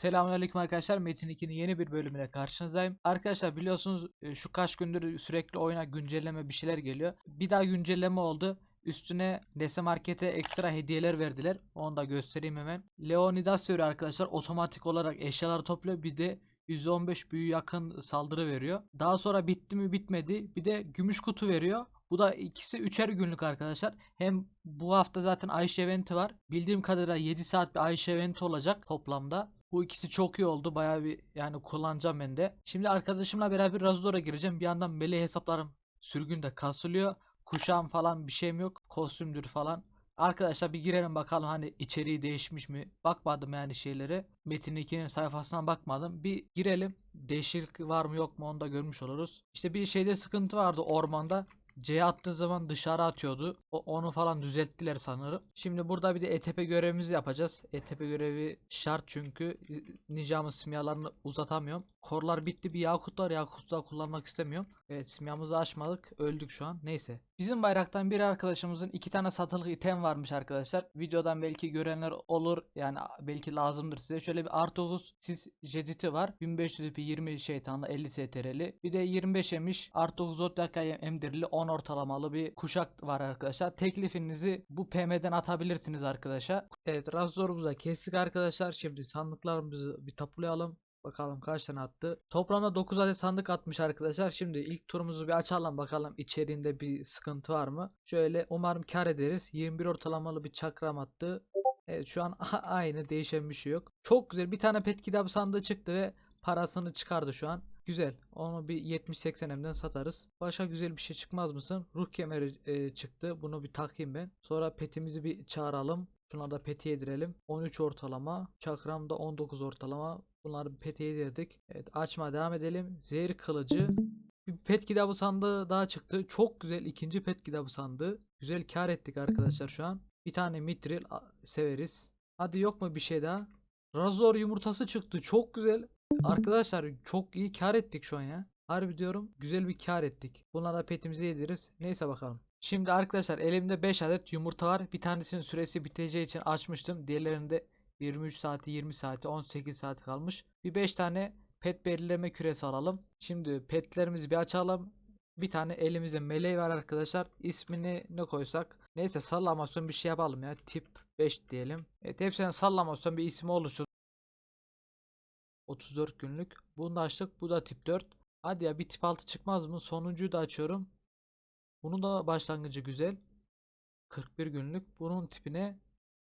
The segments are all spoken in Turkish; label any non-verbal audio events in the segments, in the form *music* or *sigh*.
Selamünaleyküm arkadaşlar. Metin 2'nin yeni bir bölümüne karşınızdayım. Arkadaşlar biliyorsunuz e, şu kaç gündür sürekli oyuna güncelleme bir şeyler geliyor. Bir daha güncelleme oldu. Üstüne Nese Market'e ekstra hediyeler verdiler. Onu da göstereyim hemen. Leonidas veriyor arkadaşlar. Otomatik olarak eşyalar topluyor. Bir de %15 büyü yakın saldırı veriyor. Daha sonra bitti mi bitmedi. Bir de gümüş kutu veriyor. Bu da ikisi üçer günlük arkadaşlar. Hem bu hafta zaten Ayşe eventi var. Bildiğim kadarıyla 7 saat bir Ayşe eventi olacak toplamda. Bu ikisi çok iyi oldu. Bayağı bir yani kullanacağım ben de. Şimdi arkadaşımla beraber Razor'a gireceğim. Bir yandan meleği hesaplarım sürgünde kasılıyor. Kuşağım falan bir şeyim yok. Kostümdür falan. Arkadaşlar bir girelim bakalım hani içeriği değişmiş mi? Bakmadım yani şeyleri. Metin 2'nin sayfasına bakmadım. Bir girelim. Değişiklik var mı yok mu onu da görmüş oluruz. İşte bir şeyde sıkıntı vardı ormanda. C'ye attığı zaman dışarı atıyordu. O, onu falan düzelttiler sanırım. Şimdi burada bir de ETP görevimizi yapacağız. ETP görevi şart çünkü nicamın simyalarını uzatamıyorum. Korlar bitti bir yakut var. Yakut'u kullanmak istemiyorum. Evet simyamızı açmadık. Öldük şu an. Neyse. Bizim bayraktan bir arkadaşımızın iki tane satılık item varmış arkadaşlar. Videodan belki görenler olur. Yani belki lazımdır size. Şöyle bir R9 sis jediti var. 1500 ipi 20 şeytanlı 50 STR'li. Bir de 25 emiş R9 Zodiac emdirli 10 ortalamalı bir kuşak var arkadaşlar. Teklifinizi bu PM'den atabilirsiniz arkadaşlar. Evet Razor'umuza kestik arkadaşlar. Şimdi sandıklarımızı bir tapulayalım. Bakalım kaç tane attı. Toplamda 9 adet sandık atmış arkadaşlar. Şimdi ilk turumuzu bir açalım bakalım içeriğinde bir sıkıntı var mı? Şöyle umarım kar ederiz. 21 ortalamalı bir çakram attı. Evet şu an *laughs* aynı değişen bir şey yok. Çok güzel bir tane pet kitabı sandığı çıktı ve parasını çıkardı şu an. Güzel. Onu bir 70-80 M'den satarız. Başka güzel bir şey çıkmaz mısın? Ruh kemeri e, çıktı. Bunu bir takayım ben. Sonra petimizi bir çağıralım. Şuna da peti yedirelim. 13 ortalama. Çakramda 19 ortalama. Bunları bir peti yedirdik. Evet açma devam edelim. Zehir kılıcı. Bir pet kitabı sandığı daha çıktı. Çok güzel ikinci pet kitabı sandığı. Güzel kar ettik arkadaşlar şu an. Bir tane mitril severiz. Hadi yok mu bir şey daha? Razor yumurtası çıktı. Çok güzel. Arkadaşlar çok iyi kar ettik şu an ya. Harbi diyorum güzel bir kar ettik. Bunlara petimizi yediririz. Neyse bakalım. Şimdi arkadaşlar elimde 5 adet yumurta var. Bir tanesinin süresi biteceği için açmıştım. Diğerlerinde 23 saati 20 saati 18 saati kalmış. Bir 5 tane pet belirleme küresi alalım. Şimdi petlerimizi bir açalım. Bir tane elimizde meleği var arkadaşlar. İsmini ne koysak? Neyse sallamasyon bir şey yapalım ya. Tip 5 diyelim. Evet hepsine sallamasyon bir ismi oluştur. 34 günlük. Bunu da açtık. Bu da tip 4. Hadi ya bir tip 6 çıkmaz mı? Sonuncuyu da açıyorum. Bunun da başlangıcı güzel. 41 günlük. Bunun tipine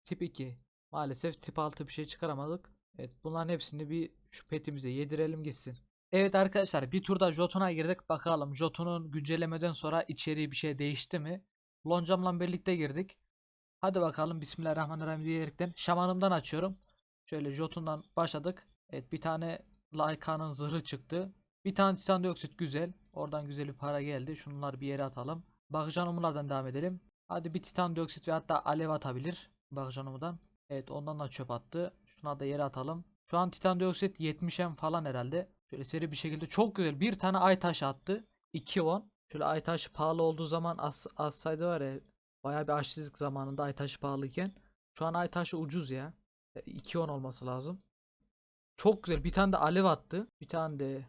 tip 2. Maalesef tip 6 bir şey çıkaramadık. Evet bunların hepsini bir şu petimize yedirelim gitsin. Evet arkadaşlar bir turda Jotun'a girdik. Bakalım Jotun'un güncellemeden sonra içeriği bir şey değişti mi? Loncamla birlikte girdik. Hadi bakalım Bismillahirrahmanirrahim diyerekten şamanımdan açıyorum. Şöyle Jotun'dan başladık. Evet bir tane Laika'nın zırhı çıktı. Bir tane titan dioksit güzel. Oradan güzel bir para geldi. Şunları bir yere atalım. Bakcanumulardan devam edelim. Hadi bir titan dioksit ve hatta alev atabilir. Bakcanumudan. Evet ondan da çöp attı. Şuna da yere atalım. Şu an titan dioksit 70'em falan herhalde. Şöyle seri bir şekilde çok güzel. Bir tane ay taşı attı. 2-10. Şöyle ay taşı pahalı olduğu zaman az, az sayıda var ya. Bayağı bir açlık zamanında ay taşı pahalıyken. Şu an ay taşı ucuz ya. 2-10 olması lazım. Çok güzel. Bir tane de alev attı. Bir tane de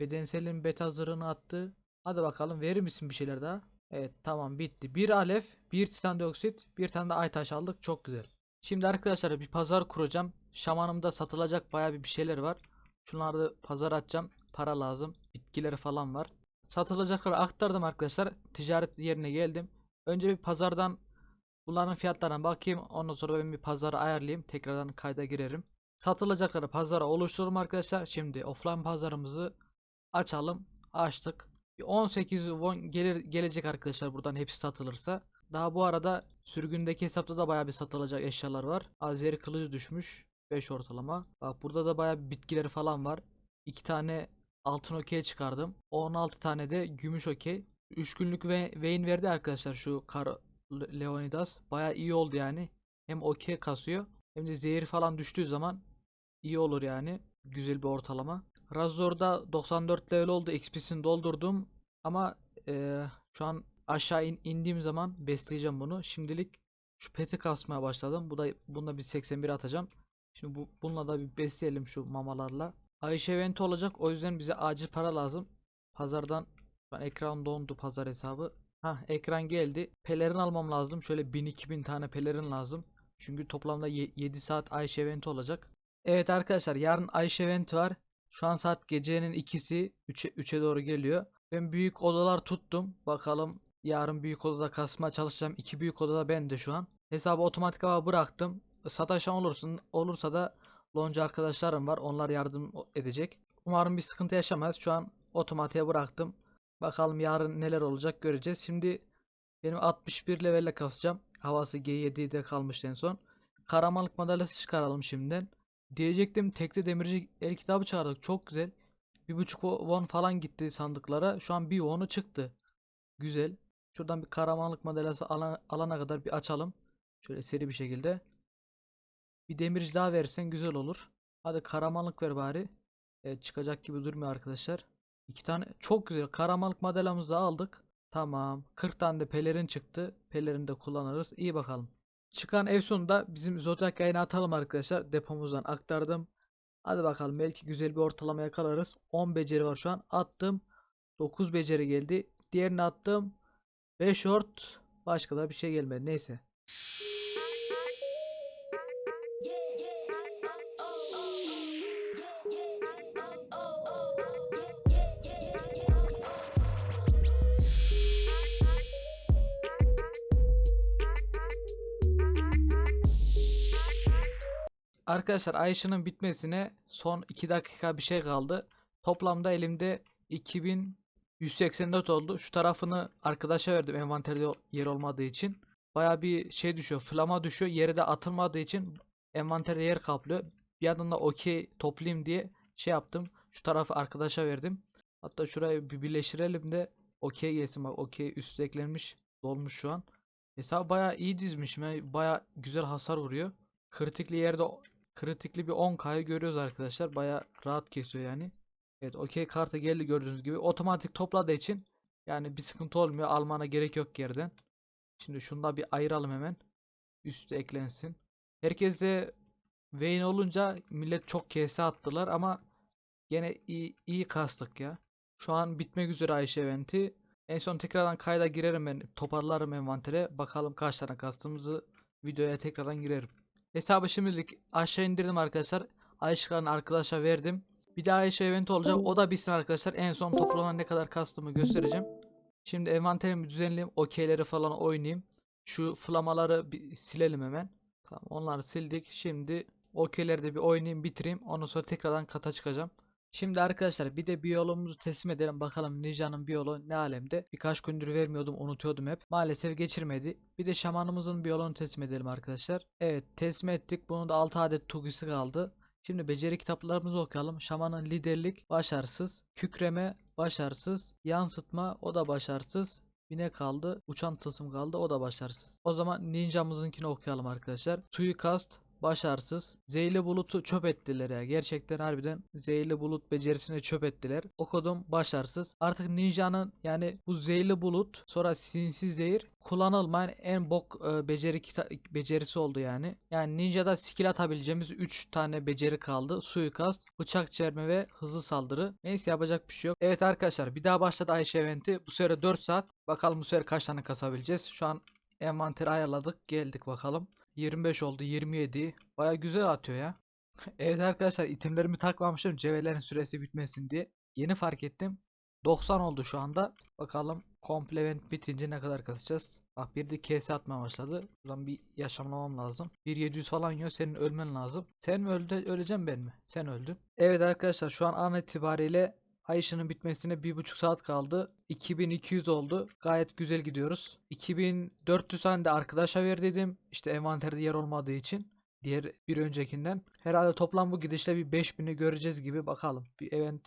bedenselin beta zırhını attı. Hadi bakalım verir misin bir şeyler daha? Evet tamam bitti. Bir alev, bir titan dioksit, bir tane de ay taş aldık. Çok güzel. Şimdi arkadaşlar bir pazar kuracağım. Şamanımda satılacak bayağı bir şeyler var. Şunları pazar açacağım. Para lazım. Bitkileri falan var. Satılacakları aktardım arkadaşlar. Ticaret yerine geldim. Önce bir pazardan bunların fiyatlarına bakayım. Ondan sonra ben bir pazarı ayarlayayım. Tekrardan kayda girerim. Satılacakları pazara oluştururum arkadaşlar. Şimdi offline pazarımızı açalım. Açtık. 18 won gelir gelecek arkadaşlar buradan hepsi satılırsa. Daha bu arada sürgündeki hesapta da bayağı bir satılacak eşyalar var. Azeri kılıcı düşmüş. 5 ortalama. Bak burada da bir bitkileri falan var. 2 tane altın okey çıkardım. 16 tane de gümüş okey. 3 günlük ve Vayne verdi arkadaşlar şu Kar Leonidas. Bayağı iyi oldu yani. Hem okey kasıyor hem de zehir falan düştüğü zaman iyi olur yani. Güzel bir ortalama. Razor'da 94 level oldu. XP'sini doldurdum. Ama e, şu an aşağı in, indiğim zaman besleyeceğim bunu. Şimdilik şu peti kasmaya başladım. Bu da bunda bir 81 atacağım. Şimdi bu, bununla da bir besleyelim şu mamalarla. Ayşe eventi olacak. O yüzden bize acil para lazım. Pazardan an ekran dondu pazar hesabı. Ha ekran geldi. Pelerin almam lazım. Şöyle 1000-2000 tane pelerin lazım. Çünkü toplamda 7 saat Ayşe eventi olacak. Evet arkadaşlar yarın Ayşe eventi var. Şu an saat gecenin ikisi 3'e 3'e doğru geliyor. Ben büyük odalar tuttum. Bakalım yarın büyük odada kasmaya çalışacağım. İki büyük odada ben de şu an. Hesabı otomatik hava bıraktım. Sataşan olursun olursa da lonca arkadaşlarım var. Onlar yardım edecek. Umarım bir sıkıntı yaşamaz. Şu an otomatiğe bıraktım. Bakalım yarın neler olacak göreceğiz. Şimdi benim 61 levelle kasacağım. Havası G7'de kalmıştı en son. Kahramanlık madalyası çıkaralım şimdiden. Diyecektim tekli demirci el kitabı çağırdık. Çok güzel. Bir buçuk won falan gitti sandıklara. Şu an bir won'u çıktı. Güzel. Şuradan bir kahramanlık madalyası alana, alana kadar bir açalım. Şöyle seri bir şekilde. Bir demirci daha versen güzel olur. Hadi kahramanlık ver bari. Evet çıkacak gibi durmuyor arkadaşlar. İki tane çok güzel kahramanlık madalyamızı da aldık. Tamam. 40 tane de pelerin çıktı. Pelerini de kullanırız. İyi bakalım. Çıkan ev sonunda bizim Zodiac yayına atalım arkadaşlar. Depomuzdan aktardım. Hadi bakalım belki güzel bir ortalama yakalarız. 10 beceri var şu an. Attım. 9 beceri geldi. Diğerini attım. 5 short. Başka da bir şey gelmedi. Neyse. Arkadaşlar Ayşe'nin bitmesine son 2 dakika bir şey kaldı. Toplamda elimde 2184 oldu. Şu tarafını arkadaşa verdim envanterde yer olmadığı için. Baya bir şey düşüyor. Flama düşüyor. Yere de atılmadığı için envanterde yer kaplıyor. Bir yandan da okey toplayayım diye şey yaptım. Şu tarafı arkadaşa verdim. Hatta şurayı bir birleştirelim de okey gelsin. Bak okey üstü eklenmiş. Dolmuş şu an. Hesabı baya iyi dizmişim. Baya güzel hasar vuruyor. Kritikli yerde kritikli bir 10K'yı görüyoruz arkadaşlar. Baya rahat kesiyor yani. Evet okey kartı geldi gördüğünüz gibi. Otomatik topladığı için yani bir sıkıntı olmuyor. Almana gerek yok yerden. Şimdi şunu da bir ayıralım hemen. Üstü eklensin. Herkese Vayne olunca millet çok kese attılar ama gene iyi, iyi kastık ya. Şu an bitmek üzere Ayşe eventi. En son tekrardan kayda girerim ben. Toparlarım envantere. Bakalım kaç tane kastığımızı videoya tekrardan girerim. Hesabı şimdilik aşağı indirdim arkadaşlar. Ayşe'nin arkadaşa verdim. Bir daha Ayşe eventi olacak. O da bitsin arkadaşlar. En son toplama ne kadar kastımı göstereceğim. Şimdi envanterimi düzenleyeyim. Okeyleri falan oynayayım. Şu flamaları bir silelim hemen. Tamam onları sildik. Şimdi okeyleri de bir oynayayım bitireyim. Ondan sonra tekrardan kata çıkacağım. Şimdi arkadaşlar bir de biyologumuzu teslim edelim. Bakalım Ninja'nın biyoloğu ne alemde. Birkaç gündür vermiyordum unutuyordum hep. Maalesef geçirmedi. Bir de şamanımızın biyoloğunu teslim edelim arkadaşlar. Evet teslim ettik. Bunun da 6 adet tugisi kaldı. Şimdi beceri kitaplarımızı okuyalım. Şamanın liderlik başarısız. Kükreme başarısız. Yansıtma o da başarısız. Bir ne kaldı? Uçan tılsım kaldı. O da başarısız. O zaman ninjamızınkini okuyalım arkadaşlar. Suikast başarısız. Zehirli bulutu çöp ettiler ya. Gerçekten harbiden zehirli bulut becerisini çöp ettiler. Okudum başarısız. Artık ninjanın yani bu zehirli bulut sonra sinsi zehir kullanılmayan en bok e, beceri becerisi oldu yani. Yani ninjada skill atabileceğimiz 3 tane beceri kaldı. Suikast, bıçak çerme ve hızlı saldırı. Neyse yapacak bir şey yok. Evet arkadaşlar bir daha başladı Ayşe eventi. Bu sefer 4 saat. Bakalım bu sefer kaç tane kasabileceğiz. Şu an envanteri ayarladık. Geldik bakalım. 25 oldu 27. Baya güzel atıyor ya. *laughs* evet arkadaşlar itemlerimi takmamışım cevherlerin süresi bitmesin diye. Yeni fark ettim. 90 oldu şu anda. Bakalım komple event bitince ne kadar kasacağız. Bak bir de KS atmaya başladı. Buradan bir yaşamlamam lazım. 1700 falan yiyor senin ölmen lazım. Sen mi öldü öleceğim ben mi? Sen öldün. Evet arkadaşlar şu an an itibariyle Ay ışığının bitmesine bir buçuk saat kaldı. 2200 oldu. Gayet güzel gidiyoruz. 2400 tane de arkadaşa ver dedim. İşte envanterde yer olmadığı için. Diğer bir öncekinden. Herhalde toplam bu gidişle bir 5000'i göreceğiz gibi bakalım. Bir event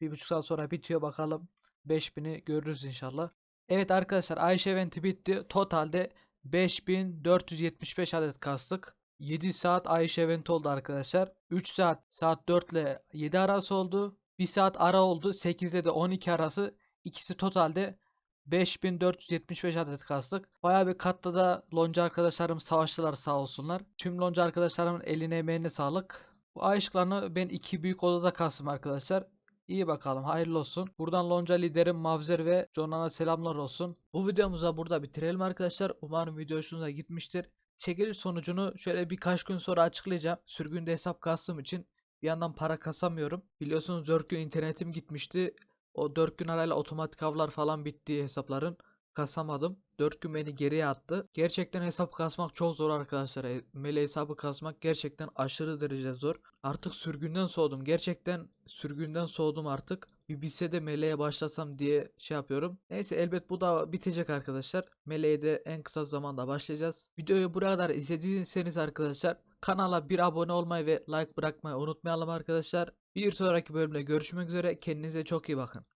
bir buçuk saat sonra bitiyor bakalım. 5000'i görürüz inşallah. Evet arkadaşlar Ayşe eventi bitti. Totalde 5475 adet kastık. 7 saat Ayşe eventi oldu arkadaşlar. 3 saat saat 4 ile 7 arası oldu. 1 saat ara oldu. 8'de de 12 arası. İkisi totalde 5475 adet kastık. Bayağı bir katta da lonca arkadaşlarım savaştılar sağ olsunlar. Tüm lonca arkadaşlarımın eline emeğine sağlık. Bu ay ışıklarını ben iki büyük odada kastım arkadaşlar. İyi bakalım hayırlı olsun. Buradan lonca liderim Mavzer ve Jonan'a selamlar olsun. Bu videomuza burada bitirelim arkadaşlar. Umarım video hoşunuza gitmiştir. Çekiliş sonucunu şöyle birkaç gün sonra açıklayacağım. Sürgünde hesap kastığım için bir yandan para kasamıyorum. Biliyorsunuz 4 gün internetim gitmişti. O 4 gün arayla otomatik avlar falan bitti hesapların. Kasamadım. 4 gün beni geriye attı. Gerçekten hesap kasmak çok zor arkadaşlar. Mele hesabı kasmak gerçekten aşırı derece zor. Artık sürgünden soğudum. Gerçekten sürgünden soğudum artık. Bir bilse de meleğe başlasam diye şey yapıyorum. Neyse elbet bu da bitecek arkadaşlar. Meleğe de en kısa zamanda başlayacağız. Videoyu buraya kadar izlediyseniz arkadaşlar kanala bir abone olmayı ve like bırakmayı unutmayalım arkadaşlar. Bir sonraki bölümde görüşmek üzere. Kendinize çok iyi bakın.